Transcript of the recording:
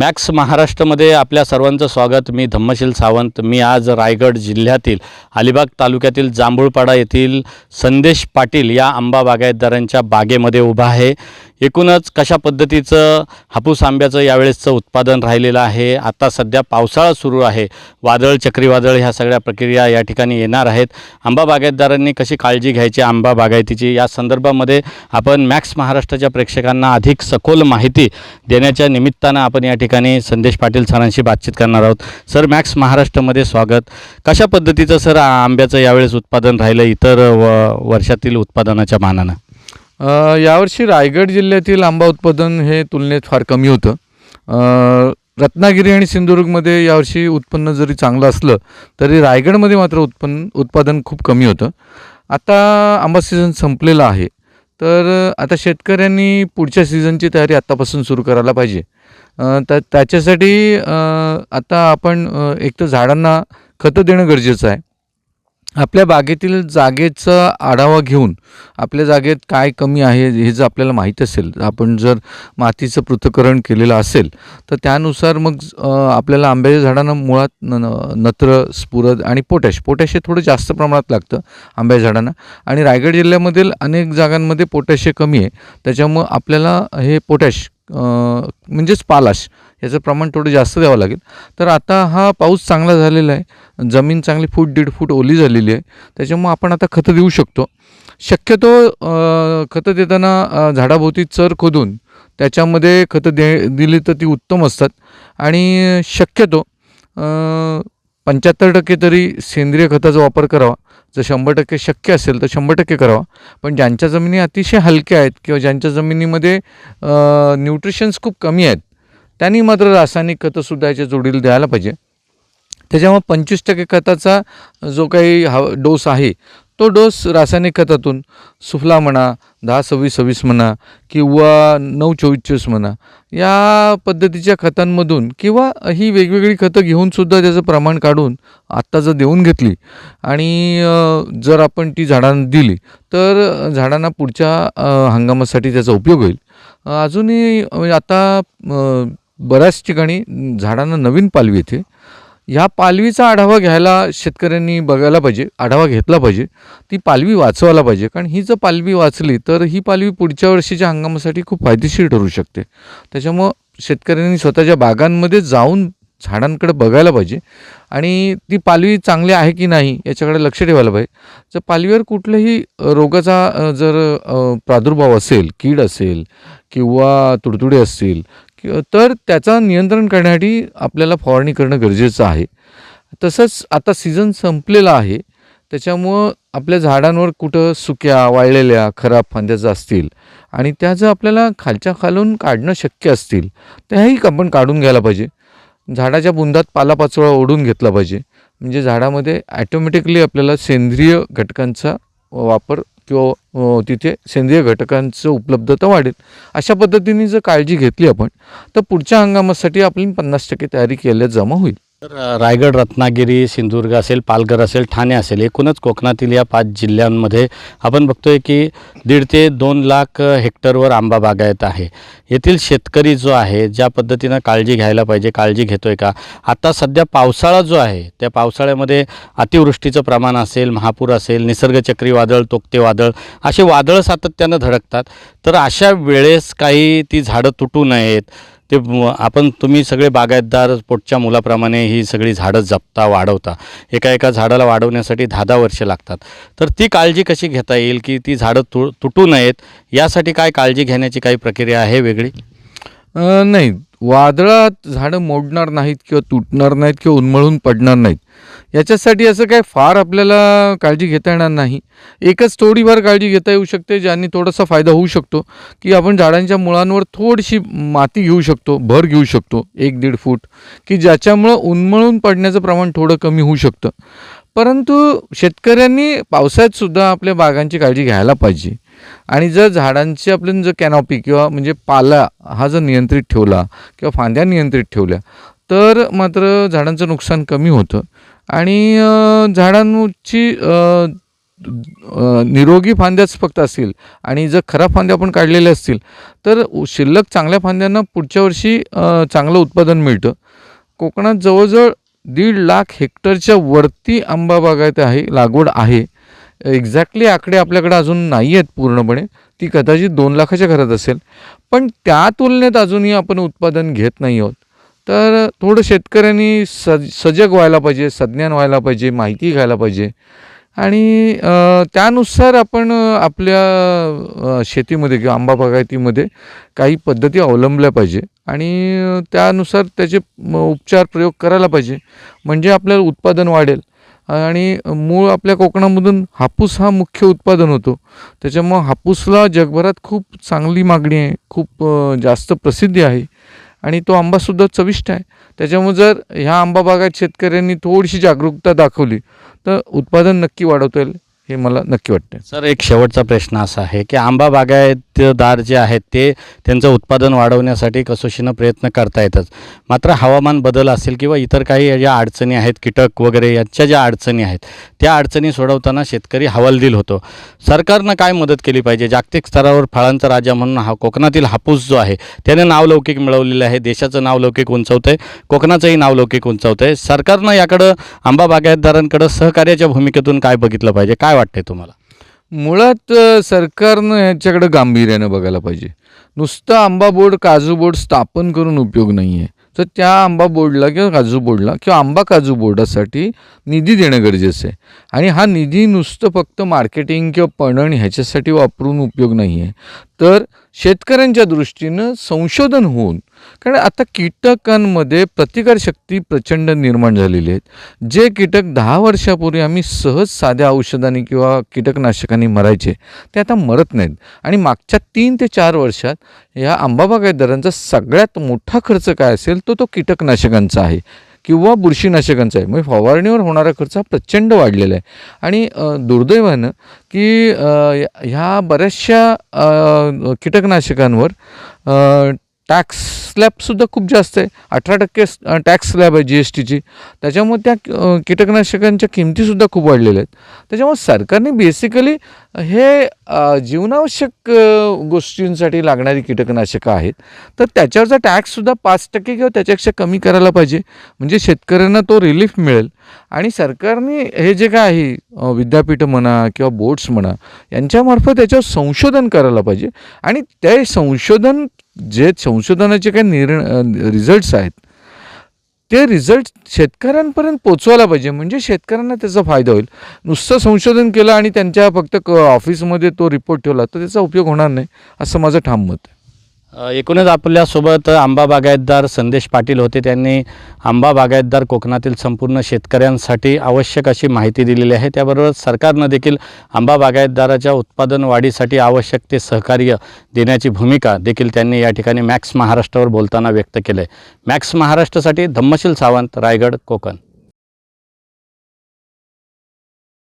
Max महाराष्ट्रामध्ये आपल्या सर्वांचं स्वागत. मी धम्मशील सावंत. मी आज रायगड जिल्ह्यातील अलिबाग तालुक्यातील जांभूळपाडा येथील संदेश पाटील या आंबा बागायतदारांच्या बागेमध्ये उभा आहे. एकूणच कशा पद्धतीचं हापूस आंब्याचं यावेळेसचं उत्पादन राहिलेलं आहे? आता सध्या पावसाळा सुरू आहे. वादळ चक्रीवादळ ह्या सगळ्या प्रक्रिया या ठिकाणी येणार आहेत. आंबा बागायतदारांनी कशी काळजी घ्यायची आंबा बागायतीची? या संदर्भामध्ये आपण मॅक्स महाराष्ट्राच्या प्रेक्षकांना अधिक सखोल माहिती देण्याच्या निमित्तानं आपण या ठिकाणी ठिकाणी संदेश पाटील सरांशी बातचीत करणार आहोत. सर मॅक्स महाराष्ट्रामध्ये स्वागत. कशा पद्धतीचं सर आंब्याचं यावेळेस उत्पादन राहिलं इतर व वर्षातील उत्पादनाच्या मानानं? यावर्षी रायगड जिल्ह्यातील आंबा उत्पादन हे तुलनेत फार कमी होतं. रत्नागिरी आणि सिंधुदुर्गमध्ये यावर्षी उत्पन्न जरी चांगलं असलं तरी रायगडमध्ये मात्र उत्पन्न उत्पादन खूप कमी होतं. आता आंबा सीझन संपलेला आहे. तर आता शेतकऱ्यांनी पुढच्या सीझनची तयारी आत्तापासून सुरू करायला पाहिजे. तर त्या त्याच्यासाठी आता आपण एक तर झाडांना खतं देणं गरजेचं आहे. आपल्या बागेतील जागेचा आढावा घेऊन आपल्या जागेत काय कमी आहे हे जर आपल्याला माहीत असेल आपण जर मातीचं पृथक्करण केलेलं असेल तर त्यानुसार मग आपल्याला आंब्याच्या झाडांना मुळात न नत्र स्फुरद आणि पोटॅश पोटॅश हे थोडं जास्त प्रमाणात लागतं आंब्याच्या झाडांना. आणि रायगड जिल्ह्यामधील अनेक जागांमध्ये पोटॅश हे कमी आहे. त्याच्यामुळं आपल्याला हे पोटॅश म्हणजेच पालाश याचं प्रमाण थोडं जास्त द्यावं लागेल. तर आता हा पाऊस चांगला झालेला आहे. जमीन चांगली फूट दीड फूट ओली झालेली आहे. त्याच्यामुळं आपण आता खतं देऊ शकतो. शक्यतो खतं देताना झाडाभोवती चर खोदून त्याच्यामध्ये खतं दे दिली तर ती उत्तम असतात. आणि शक्यतो पंच्याहत्तर टक्के तरी सेंद्रिय खताचा वापर करावा. जर शंभर टक्के शक्य असेल तर शंभर टक्के करावा. पण ज्यांच्या जमिनी अतिशय हलक्या आहेत किंवा ज्यांच्या जमिनीमध्ये न्यूट्रिशन्स खूप कमी आहेत त्यांनी मात्र रासायनिक खतंसुद्धा याच्या जोडीला द्यायला पाहिजे. त्याच्यामुळे पंचवीस टक्के खताचा जो काही हा डोस आहे तो डोस रासायनिक खतातून सुफला म्हणा दहा सव्वीस सव्वीस म्हणा किंवा नऊ चोवीस चोवीस म्हणा या पद्धतीच्या खतांमधून किंवा ही वेगवेगळी खतं घेऊनसुद्धा त्याचं प्रमाण काढून आत्ता जर देऊन घेतली आणि जर आपण ती झाडांना दिली तर झाडांना पुढच्या हंगामासाठी त्याचा उपयोग होईल. अजूनही म्हणजे आता बऱ्याच ठिकाणी झाडांना नवीन पालवी येते. ह्या पालवीचा आढावा घ्यायला शेतकऱ्यांनी बघायला पाहिजे आढावा घेतला पाहिजे. ती पालवी वाचवायला पाहिजे. कारण ही जर पालवी वाचली तर ही पालवी पुढच्या वर्षीच्या हंगामासाठी खूप फायदेशीर ठरू शकते. त्याच्यामुळं शेतकऱ्यांनी स्वतःच्या बागांमध्ये जाऊन झाडांकडे बघायला पाहिजे. आणि ती पालवी चांगली आहे की नाही याच्याकडे लक्ष ठेवायला पाहिजे. जर पालवीवर कुठल्याही रोगाचा जर प्रादुर्भाव असेल कीड असेल किंवा तुडतुडे असतील तर त्याचा नियंत्रण करण्यासाठी आपल्याला फवारणी करणं गरजेचं आहे. तसंच आता सीझन संपलेला आहे. त्याच्यामुळं आपल्या झाडांवर कुठं सुक्या वाळलेल्या खराब फांद्या जर असतील आणि त्या जर आपल्याला खालच्या खालून काढणं शक्य असतील त्याही आपण काढून घ्यायला पाहिजे. झाडाच्या बुंदात पालापाचोळा ओढून घेतला पाहिजे. म्हणजे झाडामध्ये ॲटोमॅटिकली आपल्याला सेंद्रिय घटकांचा वापर किंवा तिथे सेंद्रिय घटकांचं उपलब्धता वाढेल. अशा पद्धतीने जर काळजी घेतली आपण तर पुढच्या हंगामासाठी आपली पन्नास टक्के तयारी केल्या जमा होईल. तर रायगड रत्नागिरी सिंधुदुर्ग असेल पालघर असेल ठाणे असेल एकूणच कोकणातील या पाच जिल्ह्यांमध्ये आपण बघतोय की दीड ते दोन लाख हेक्टरवर आंबा बागायत आहे. येथील शेतकरी जो आहे ज्या पद्धतीनं काळजी घ्यायला पाहिजे काळजी घेतोय का? आता सध्या पावसाळा जो आहे त्या पावसाळ्यामध्ये अतिवृष्टीचं प्रमाण असेल महापूर असेल निसर्ग चक्रीवादळ तोक्ते वादळ असे वादळं सातत्यानं धडकतात. तर अशा वेळेस काही ती झाडं तुटू नयेत. ते आपण तुम्ही सगळे बागायतदार पोटच्या मुलाप्रमाणे ही सगळी झाडं जपता वाढवता. एका एका झाडाला वाढवण्यासाठी दहा दहा वर्षे लागतात. तर ती काळजी कशी घेता येईल की ती झाडं तु तुटू नयेत? यासाठी काय काळजी घेण्याची काही प्रक्रिया आहे वेगळी? नाही. वादळात झाडं मोडणार नाहीत किंवा तुटणार नाहीत किंवा उन्मळून पडणार नाहीत. याच्यासाठी असं काय फार आपल्याला काळजी घेता येणार नाही. एकच थोडीफार काळजी घेता येऊ शकते ज्यांनी थोडासा फायदा होऊ शकतो की आपण झाडांच्या मुळांवर थोडीशी माती घेऊ शकतो भर घेऊ शकतो एक दीड फूट की ज्याच्यामुळं उन्मळून पडण्याचं प्रमाण थोडं कमी होऊ शकतं. परंतु शेतकऱ्यांनी पावसाळ्यातसुद्धा आपल्या बागांची काळजी घ्यायला पाहिजे. आणि जर झाडांची आपण जर कॅनॉपी किंवा म्हणजे पाला हा जर नियंत्रित ठेवला किंवा फांद्या नियंत्रित ठेवल्या तर मात्र झाडांचं नुकसान कमी होतं. आणि झाडांची निरोगी फांद्याच फक्त असतील आणि जर खराब फांद्या आपण काढलेल्या असतील तर शिल्लक चांगल्या फांद्यांना पुढच्या वर्षी चांगलं उत्पादन मिळतं. कोकणात जवळजवळ दीड लाख हेक्टरच्या वरती आंबा बागायत आहे लागवड आहे. एक्झॅक्टली आकडे आपल्याकडे अजून नाही आहेत पूर्णपणे. ती कदाचित दोन लाखाच्या घरात असेल. पण त्या तुलनेत अजूनही आपण उत्पादन घेत नाही आहोत. तर थोडं शेतकऱ्यांनी सज सजग व्हायला पाहिजे सज्ञान व्हायला पाहिजे माहिती घ्यायला पाहिजे. आणि त्यानुसार आपण आपल्या शेतीमध्ये किंवा आंबा बागायतीमध्ये काही पद्धती अवलंबल्या पाहिजे. आणि त्यानुसार त्याचे उपचार प्रयोग करायला पाहिजे. म्हणजे आपल्याला उत्पादन वाढेल. आणि मूळ आपल्या कोकणामधून हापूस हा मुख्य उत्पादन होतो. त्याच्यामुळं हापूसला जगभरात खूप चांगली मागणी आहे खूप जास्त प्रसिद्धी आहे आणि तो आंबासुद्धा चविष्ट आहे. त्याच्यामुळे जर ह्या आंबा बागात शेतकऱ्यांनी थोडीशी जागरूकता दाखवली तर उत्पादन नक्की वाढवता येईल हे मला नक्की वाटतं सर एक शेवटचा प्रश्न असा आहे की आंबा बागायतदार जे आहेत ते त्यांचं उत्पादन वाढवण्यासाठी कसोशीनं प्रयत्न करता येतात. मात्र हवामान बदल असेल किंवा इतर काही ज्या अडचणी आहेत कीटक वगैरे याच्या ज्या अडचणी आहेत त्या अडचणी सोडवताना शेतकरी हवालदिल होतो. सरकारनं काय मदत केली पाहिजे? जागतिक स्तरावर फळांचा राजा म्हणून हा कोकणातील हापूस जो आहे त्याने नावलौकिक मिळवलेलं आहे. देशाचं नावलौकिक उंचवतं आहे कोकणाचंही नावलौकिक उंचवतं आहे सरकारनं याकडं आंबा बागायतदारांकडं सहकार्याच्या भूमिकेतून काय बघितलं पाहिजे? काय वाटतंय तुम्हाला? मुळात सरकारनं ह्याच्याकडे गांभीर्यानं बघायला पाहिजे. नुसतं आंबा बोर्ड काजू बोर्ड स्थापन करून उपयोग नाही आहे तर त्या आंबा बोर्डला किंवा काजू बोर्डला किंवा आंबा काजू बोर्डासाठी निधी देणं गरजेचं आहे. आणि हा निधी नुसतं फक्त मार्केटिंग किंवा पणन ह्याच्यासाठी वापरून उपयोग नाही आहे तर शेतकऱ्यांच्या दृष्टीनं संशोधन होऊन कारण आता कीटकांमध्ये प्रतिकारशक्ती प्रचंड निर्माण झालेली आहेत. जे कीटक दहा वर्षापूर्वी आम्ही सहज साध्या औषधांनी किंवा कीटकनाशकांनी मरायचे ते आता मरत नाहीत. आणि मागच्या तीन ते चार वर्षात ह्या आंबाबागायतदारांचा सगळ्यात मोठा खर्च काय असेल तो तो कीटकनाशकांचा आहे किंवा बुरशीनाशकांचा आहे. म्हणजे फवारणीवर होणारा खर्च हा प्रचंड वाढलेला आहे. आणि दुर्दैवानं की ह्या- बऱ्याचशा कीटकनाशकांवर टॅक्स स्लॅबसुद्धा खूप जास्त आहे. अठरा टक्के टॅक्स स्लॅब आहे जी एस टीची त्याच्यामुळे त्या कीटकनाशकांच्या किमतीसुद्धा खूप वाढलेल्या आहेत. त्याच्यामुळे सरकारने बेसिकली हे जीवनावश्यक गोष्टींसाठी लागणारी कीटकनाशकं आहेत. तर त्याच्यावरचा टॅक्ससुद्धा पाच टक्के किंवा त्याच्यापेक्षा कमी करायला पाहिजे म्हणजे शेतकऱ्यांना तो रिलीफ मिळेल. आणि सरकारने हे जे काय आहे विद्यापीठं म्हणा किंवा बोर्ड्स म्हणा यांच्यामार्फत त्याच्यावर संशोधन करायला पाहिजे. आणि ते संशोधन जे संशोधनाचे काही निर्णय रिझल्ट्स आहेत ते रिझल्ट शेतकऱ्यांपर्यंत पोचवायला पाहिजे. म्हणजे शेतकऱ्यांना त्याचा फायदा होईल. नुसतं संशोधन केलं आणि त्यांच्या फक्त क ऑफिसमध्ये तो रिपोर्ट ठेवला तर त्याचा उपयोग होणार नाही असं माझं ठाम मत आहे. एकूणच आपल्यासोबत आंबा बागायतदार संदेश पाटील होते. त्यांनी आंबा बागायतदार कोकणातील संपूर्ण शेतकऱ्यांसाठी आवश्यक अशी माहिती दिलेली आहे. त्याबरोबर सरकारनं देखील आंबा बागायतदाराच्या उत्पादन वाढीसाठी आवश्यक ते सहकार्य देण्याची भूमिका देखील त्यांनी या ठिकाणी मॅक्स महाराष्ट्रावर बोलताना व्यक्त केलं आहे मॅक्स महाराष्ट्रासाठी धम्मशील सावंत रायगड कोकण.